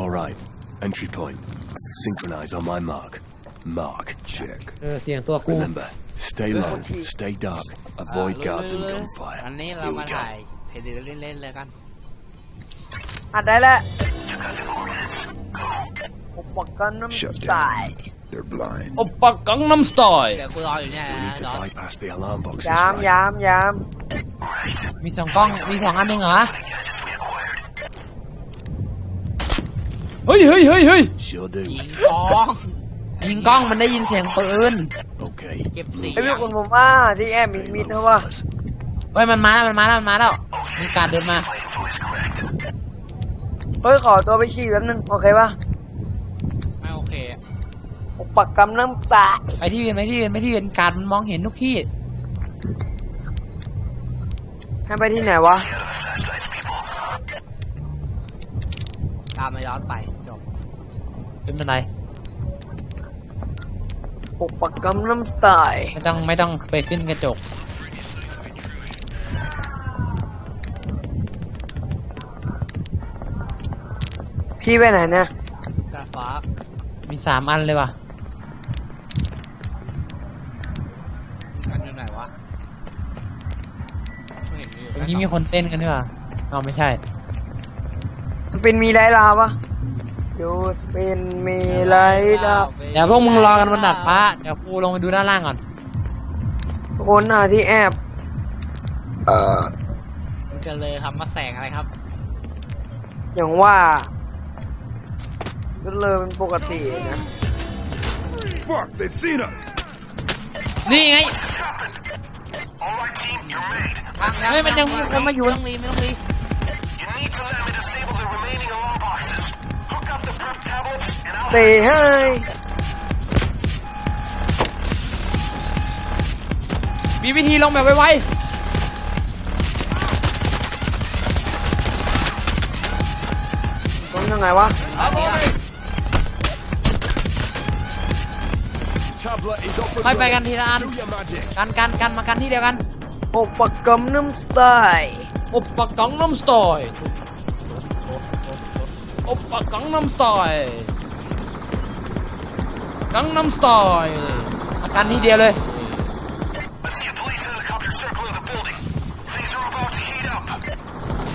All right. Entry point. Synchronize on my mark. Mark. Check. เออเสียงตัวกู Remember, stay low, stay dark, อ่า avoid รู้ guards and รู้รู้ gunfire. อันนี้เรา Here มา we go. ถ่ายเพจเล่นๆเลยกัน อัดได้แล้วอุปกรณ์น้ำ Shut สาย They're blind. โอปะกังน้ำสไตล์ เดี๋ยวกูรออยู่เนี่ย We นะ need to รอ bypass the alarm boxes, ยาม right? ยามยาม มีสองกล้อง มีสองอันหนึ่งเหรอ ฮ้ยเฮ้ยเฮ้ยเฮ้ย Sure do. ยิงกองยิงกล้องมันได้ยินเสียงปืน Okay. เก็บเสียไอ้พี่งคุณผมว่าที่แอบมี Stay มิด low, เพราะว่า fellas. เฮ้ยมันมาแล้วมันมาแล้วมันมาแล้วมีการเดินมา เฮ้ยขอตัวไปฉี่แป๊บนึงโอเคปะไม่โอเคอุปกรณ์น้ำสายไปที่อื่นไปที่อื่นไปที่อื่นการมันมองเห็นทุกที่ให้ไปที่ไหนวะ ตามมาย้อนไปจบเป็นบันไดอุปกรณ์น้ำสายไม่ต้องไม่ต้องไปขึ้นกระจก พี่ไปไหนเนี่ยกระฟ้ามีสามอันเลยว่ะ อันอยู่ไหนวะไม่เห็นอยู่ตรงนี้มีคนเต้นกันด้วยว่ะอ๋อไม่ใช่ สปินมีไรลาปะดูสปินมีไรลาเดี๋ยวพวกมึงรอกันบนดาดฟ้า เดี๋ยวกูลงไปดูด้านล่างก่อนคนหาที่แอบเอ่อมันจะเลยทำมาแสงอะไรครับ อย่างว่าก็เลยเป็นปกตินะ Fuck, they've seen us. นี่ไงพังแล้วเฮ้ยมันยังมันมาอยู่ไม่ต้องรีไม่ต้องรี เตะให้มีวิธีลงแบบไวต้องยังไงวะ Tablet is off ๆค่อยไปกันทีละอัน your magic. กันกันกันมากันที่เดียวกัน อุปกรณ์น้ำใสอุปกรณ์น้ำสไต อุปกรณ์น้ำสไตล์กังน้ำสไตล์มากันที่เดียวเลย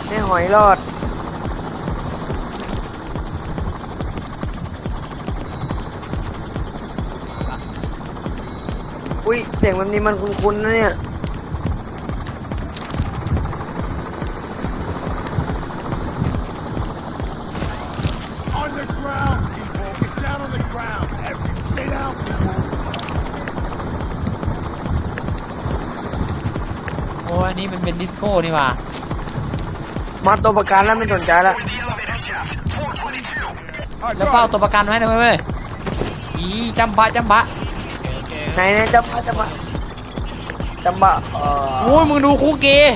ในหอยรอด อุ้ยเสียงแบบนี้มันคุ้นๆนะเนี่ย นนี้มันเป็นดิสโก้นี่หว่ามาตัวประกันแล้วไม่สนใจละแล้วเฝ้าตัวประกันไว้นะเว้ยเว้ยอีจำบะจำบะไหนเนี่ยจำบะจำบะจำบะเอ่อโอ้ยมึงดูคุกเกย์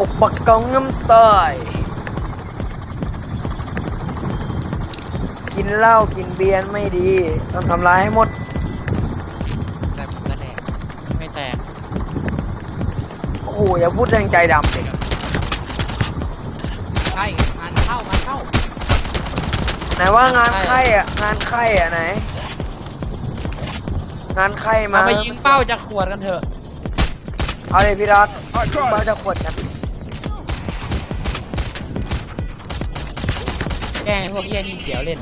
อุปกรณ์น้ำใสกินเหล้ากินเบียร์ไม่ดี ต้องทำลายให้หมด โอ้โหอย่าพูดแรงใจดำเลยใช่งานเข้างานเข้าไหนว่างานไข่อะงานไข่อะไหน งานไข่มามาไปยิงเป้าจากขวดกันเถอะเอาเลยพี่รัต I tried บ้า it. จะขวดกันแกล้งให้พวกเฮียนี่เดี๋ยวเล่น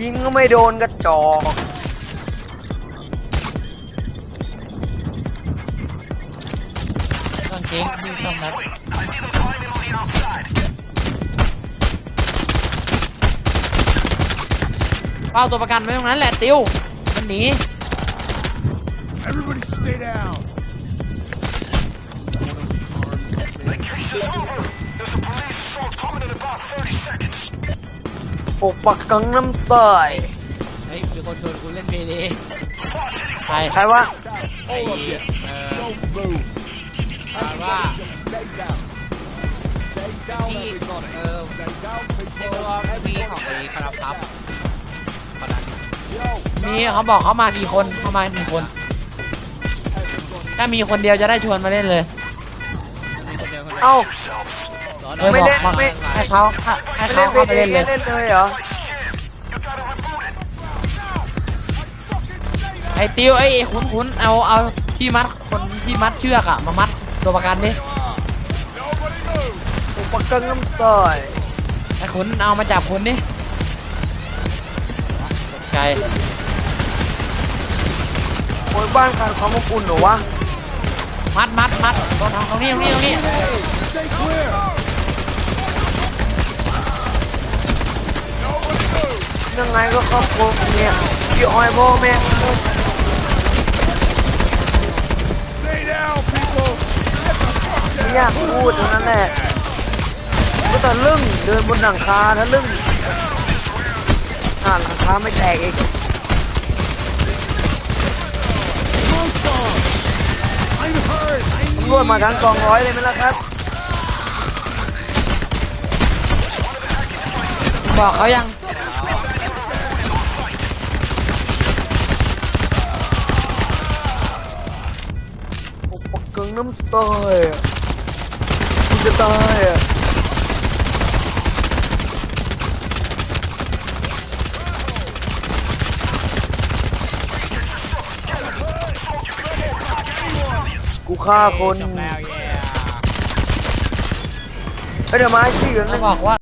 ยิงก็ไม่โดนกระจอก เกงมีสองนัดเป้าตัวประกันไว้ตรงนั้นแหละติวมันหนี Everybody stay down. อุปกรณ์น้ำใสเฮ้ยมีคนชวนกูเล่นเมเลใครใครวะไอ้เอ่ออ่าน ว่าที่เออในตัวมีของไอ้คาราพับคนนั้นมีเขาบอกเขามากี่คนเขามากี่คน ถ้ามีคนเดียวจะได้ชวนมาเล่นเลย เอ้าเออไม่บอเล่กนบอกไม่ให้เขาให้ไม่เขาเล่นเบเข้าไปเอเล่นเลยเล่นเลยเหรอไอ้ติวไอ้ขุนขุนเอาเอาที่มัดคนที่มัดเชือกอะมามัด ตัวประกันดิอุปกรณ์น้ำซอยไอ้ขุนเอามาจับคุณดิตกใจโอ้ยบ้านขาดความอบอุ่นเหรอวะมัดมัดมัดตรงตรงนี้ตรงนี้ตรงนี้ Stay clear. ยังไงก็ครอบครัวเนี่ยพี่ออยพ่อแม่ อยากพูดเท่านั้นแหละก็แต่ลึ่งเดินบนหลังคาถ้าลึ่งอ่าหลังคาไม่แตกอีก I'm hurt. I ตำรวจมาทั้งกองร้อยเลยไหมล่ะครับ บอกเขายังอุปกรณ์น้ำซอยอะกูจะ ตายอะกูฆ่าคนแล้วแย่เอ้ยเดี๋ยวมาชี้กันเขานึงบอกว่า